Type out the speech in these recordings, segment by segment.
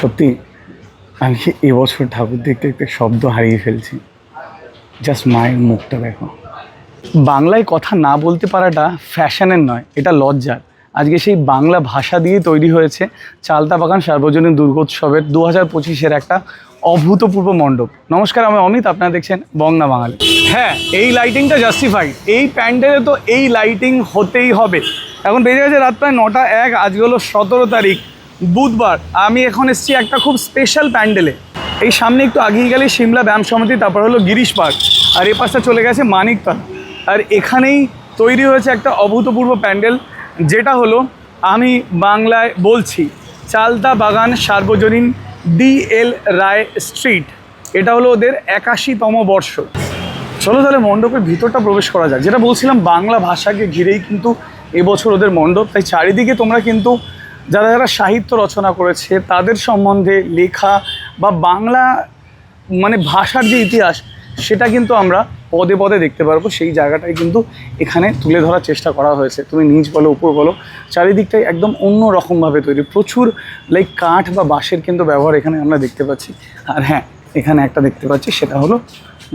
সত্যি, আমি এবছর ঠাকুর দেখতে দেখতে শব্দ হারিয়ে ফেলছি। জাস্ট মায়ের মুখটা দেখো। বাংলায় কথা না বলতে পারাটা ফ্যাশনের নয়, এটা লজ্জার। আজকে সেই বাংলা ভাষা দিয়ে তৈরি হয়েছে চালতা বাগান সার্বজনীন দুর্গোৎসবের দু হাজার পঁচিশের একটা অভূতপূর্ব মণ্ডপ। নমস্কার, আমি অমিত, আপনারা দেখছেন বংনা বাঙালি। হ্যাঁ এই লাইটিংটা জাস্টিফাইড এই প্যান্ডেলে তো এই লাইটিং হতেই হবে। এখন বেজে গেছে রাত প্রায় নটা এক, আজকে হলো সতেরো তারিখ। বুধবার আমি এখন এসেছি একটা খুব স্পেশাল প্যান্ডেলে এই সামনে একটু আগিয়ে গেলে সিমলা ব্যায়াম সমিতি, তারপর হলো গিরিশ পার্ক। আর এ পাশটা চলে গেছে মানিকতলা আর এখানেই তৈরি হয়েছে একটা অভূতপূর্ব প্যান্ডেল, যেটা হলো আমি বাংলায় বলছি চালতা বাগান সার্বজনীন ডি এল রায় স্ট্রিট। এটা হলো ওদের একাশিতম বর্ষ। চলো তাহলে মণ্ডপের ভিতরটা প্রবেশ করা যাক। যেটা বলছিলাম, বাংলা ভাষাকে ঘিরেই কিন্তু এবছর ওদের মণ্ডপ। তাই চারিদিকে তোমরা কিন্তু যারা যারা সাহিত্য রচনা করেছে, তাদের সম্বন্ধে লেখা বা বাংলা মানে ভাষার যে ইতিহাস, সেটা কিন্তু আমরা পদে পদে দেখতে পারব। সেই জায়গাটাই কিন্তু এখানে তুলে ধরার চেষ্টা করা হয়েছে। তুমি নিচ বলো, উপর বলো, চারিদিকটাই একদম অন্য রকমভাবে তৈরি। প্রচুর লাইক কাঠ বা বাঁশের কিন্তু ব্যবহার এখানে আমরা দেখতে পাচ্ছি। আর হ্যাঁ এখানে একটা দেখতে পাচ্ছি, সেটা হলো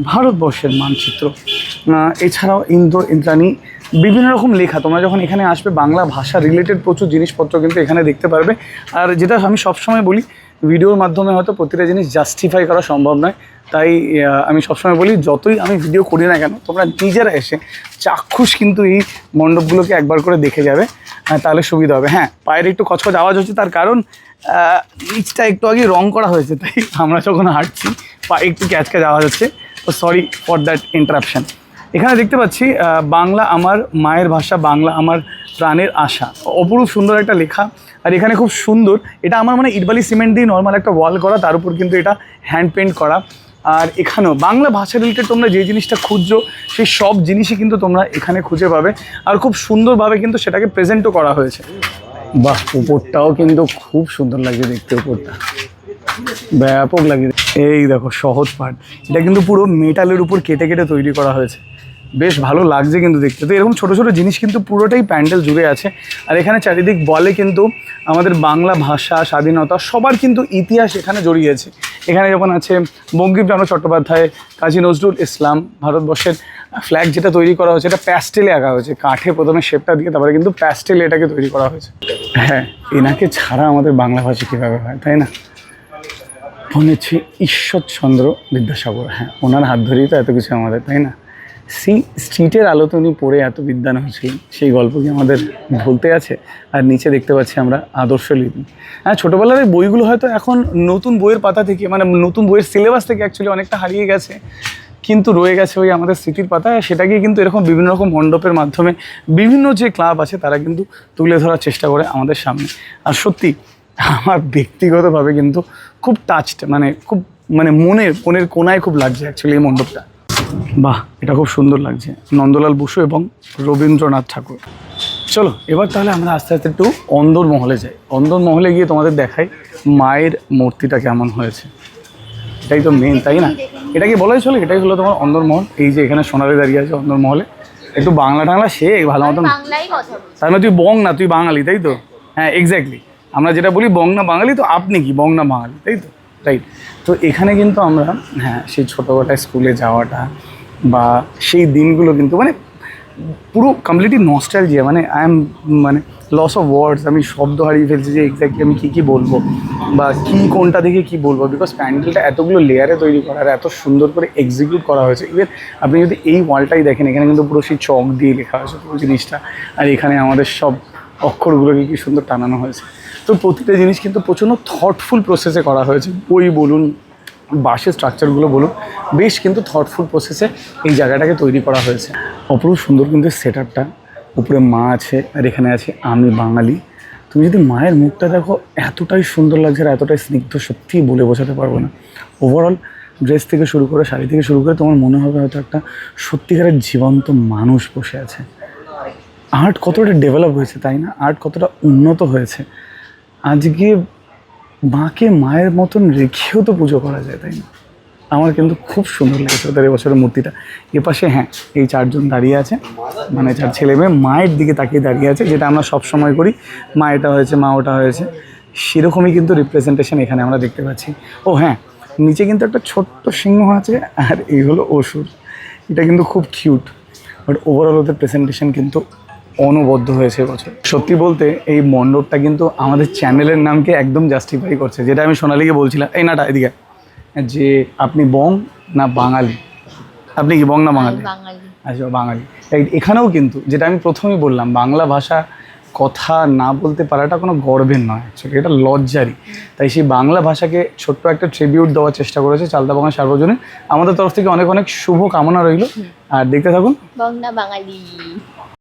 ভারতবর্ষের মানচিত্র। এছাড়াও ইন্দ্র ইন্দ্রাণী বিভিন্ন রকম লেখা। তোমরা যখন এখানে আসবে, বাংলা ভাষা রিলেটেড প্রচুর জিনিসপত্র কিন্তু এখানে দেখতে পারবে। আর যেটা আমি সবসময় বলি, ভিডিওর মাধ্যমে হয়তো প্রতিটা জিনিস জাস্টিফাই করা সম্ভব নয়। তাই আমি সবসময় বলি, যতই আমি ভিডিও করি না কেন, তোমরা নিজেরা এসে চাক্ষুষ কিন্তু এই মণ্ডপগুলোকে একবার করে দেখে যাবে তাহলে সুবিধা হবে। হ্যাঁ পায়ের একটু কচকচ আওয়াজ হচ্ছে, তার কারণ নিচটা একটু আগে রং করা হয়েছে, তাই আমরা যখন হাঁটছি, পায়ে একটু ক্যাচ ক্যাচ আওয়াজ হচ্ছে। তো সরি ফর দ্যাট ইন্টারাপশন এখানে দেখতে পাচ্ছি বাংলা আমার মায়ের ভাষা, বাংলা আমার প্রাণের আশা। অপরূপ সুন্দর একটা লেখা। আর এখানে খুব সুন্দর, এটা আমার মানে ইটবালি সিমেন্ট দিয়ে নর্মাল একটা ওয়াল করা, তার উপর কিন্তু এটা হ্যান্ড পেন্ট করা। আর এখানেও বাংলা ভাষা রিলেটেড তোমরা যে জিনিসটা খুঁজছো, সেই সব জিনিসই কিন্তু তোমরা এখানে খুঁজে পাবে। আর খুব সুন্দরভাবে কিন্তু সেটাকে প্রেজেন্টও করা হয়েছে। বাহ, উপরটাও কিন্তু খুব সুন্দর লাগছে দেখতে, উপরটা। ব্যাপক লাগে এই দেখো, সহজ পার্ট এটা কিন্তু পুরো মেটালের উপর কেটে কেটে তৈরি করা হয়েছে। বেশ ভালো লাগছে কিন্তু দেখতে। তো এরকম ছোটো ছোটো জিনিস কিন্তু পুরোটাই প্যান্ডেল জুড়ে আছে। আর এখানে চারিদিক বলে কিন্তু আমাদের বাংলা ভাষা, স্বাধীনতা সবার কিন্তু ইতিহাস এখানে জড়িয়েছে। এখানে যখন আছে বঙ্কিমচন্দ্র চট্টোপাধ্যায়, কাজী নজরুল ইসলাম ভারতবর্ষের ফ্ল্যাগ যেটা তৈরি করা হয়েছে, এটা প্যাস্টেলে আঁকা হয়েছে। কাঠে প্রথমে শেপটা দিয়ে তারপরে কিন্তু প্যাস্টেলে এটাকে তৈরি করা হয়েছে। হ্যাঁ এনাকে ছাড়া আমাদের বাংলা ভাষা কীভাবে হয়, তাই না? মনে হচ্ছে ঈশ্বরচন্দ্র বিদ্যাসাগর। হ্যাঁ ওনার হাত ধরেই তো এত কিছু আমাদের, তাই না? সেই স্ট্রিটের আলোতে উনি পড়ে এত বিদ্যান হয়েছিলেন সেই গল্প কি আমাদের ভুলতে আছে? আর নিচে দেখতে পাচ্ছি আমরা আদর্শ লিপি। হ্যাঁ ছোটোবেলার এই বইগুলো হয়তো এখন নতুন বইয়ের পাতা থেকে মানে নতুন বইয়ের সিলেবাস থেকে অ্যাকচুয়ালি অনেকটা হারিয়ে গেছে, কিন্তু রয়ে গেছে ওই আমাদের স্মৃতির পাতায়। সেটাকে কিন্তু এরকম বিভিন্ন রকম মণ্ডপের মাধ্যমে বিভিন্ন যে ক্লাব আছে, তারা কিন্তু তুলে ধরার চেষ্টা করে আমাদের সামনে। আর সত্যি আমার ব্যক্তিগতভাবে কিন্তু খুব টাচড মানে খুব মানে মনের মনের কোনায় খুব লাগছে অ্যাকচুয়ালি এই মণ্ডপটা। বাহ এটা খুব সুন্দর লাগছে। নন্দলাল বসু এবং রবীন্দ্রনাথ ঠাকুর। চলো এবার তাহলে আমরা আস্তে আস্তে একটু অন্দর মহলে যাই। অন্দর মহলে গিয়ে তোমাদের দেখাই মায়ের মূর্তিটা কেমন হয়েছে। এটাই তো মেন তাই না? এটা কি বলাই চলে এটাই হলো তোমার অন্দরমহল। এই যে এখানে সোনারে দাঁড়িয়ে আছে অন্দরমহলে। একটু বাংলা টাংলা সে ভালো মতন। তার মানে তুই বং না তুই বাঙালি তাই তো? হ্যাঁ এক্স্যাক্টলি আমরা যেটা বলি বংনা বাঙালি, তো আপনি কি? বংনা বাঙালি, তাই তো? রাইট তো এখানে কিন্তু আমরা হ্যাঁ সেই ছোটোবেলায় স্কুলে যাওয়াটা বা সেই দিনগুলো কিন্তু মানে পুরো কমপ্লিটলি নস্টালজিয়া মানে আই এম মানে লস অফ ওয়ার্ডস আমি শব্দ হারিয়ে ফেলছি যে এক্স্যাক্টলি আমি কী কী বলব বা কী কোনটা দেখে কী বলব বিকজ প্যান্ডেলটা এতগুলো লেয়ারে তৈরি করা আর এত সুন্দর করে এক্সিকিউট করা হয়েছে। ইভেন আপনি যদি এই ওয়ালটাই দেখেন, এখানে কিন্তু পুরো সেই চক দিয়ে লেখা হয়েছে পুরো জিনিসটা। আর এখানে আমাদের সব অক্ষরগুলোকে কি সুন্দর টানানো হয়েছে। তো প্রতিটা জিনিস কিন্তু প্রচণ্ড থটফুল প্রসেসে করা হয়েছে। বই বলুন বাসের স্ট্রাকচারগুলো বলুন, বেশ কিন্তু থটফুল প্রসেসে এই জায়গাটাকে তৈরি করা হয়েছে। অপরূপ সুন্দর কিন্তু সেট আপটা উপরে মা আছে আর এখানে আছে আমি বাঙালি। তুমি যদি মায়ের মুখটা দেখো, এতটাই সুন্দর লাগছে আর এতটাই স্নিগ্ধ, সত্যিই বলে বোঝাতে পারব না। ওভারঅল ড্রেস থেকে শুরু করে, শাড়ি থেকে শুরু করে তোমার মনে হবে হয়তো একটা সত্যিকারের জীবন্ত মানুষ বসে আছে। আর্ট কতটা ডেভেলপ হয়েছে, তাই না? আর্ট কতটা উন্নত হয়েছে। আজকে মাকে মায়ের মতন রেখেও তো পুজো করা যায়, তাই না? আমার কিন্তু খুব সুন্দর লেগেছে ওদের এবছরের মূর্তিটা। এপাশে হ্যাঁ এই চারজন দাঁড়িয়ে আছে মানে চার ছেলে মেয়ে মায়ের দিকে তাকিয়ে দাঁড়িয়ে আছে, যেটা আমরা সব সময় করি, মা এটা হয়েছে, মা ওটা হয়েছে। সেরকমই কিন্তু রিপ্রেজেন্টেশন এখানে আমরা দেখতে পাচ্ছি। ও হ্যাঁ নিচে কিন্তু একটা ছোট্ট সিংহ আছে, আর এই হলো অসুর। এটা কিন্তু খুব কিউট বাট ওভারঅল ওদের প্রেজেন্টেশন কিন্তু অনবদ্য হয়েছে বছর। সত্যি বলতে এই মণ্ডপটা কিন্তু আমাদের চ্যানেলের নামকে একদম জাস্টিফাই করছে। যেটা আমি সোনালিকে বলছিলাম এই নাটা এদিকে যে আপনি বং না বাঙালি? আপনি কি বং না বাঙালি? আচ্ছা বাঙালি। Right, এখানেও কিন্তু যেটা আমি প্রথমেই বললাম বাংলা ভাষা কথা না বলতে পারাটা কোনো গর্বের নয় অ্যাকচুয়ালি এটা লজ্জারই। তাই সেই বাংলা ভাষাকে ছোট্ট একটা ট্রিবিউট দেওয়ার চেষ্টা করেছে চালতা বাংলা সার্বজনীন। আমাদের তরফ থেকে অনেক অনেক শুভ কামনা রইল। আর দেখতে থাকুন। বংনা বাঙালি।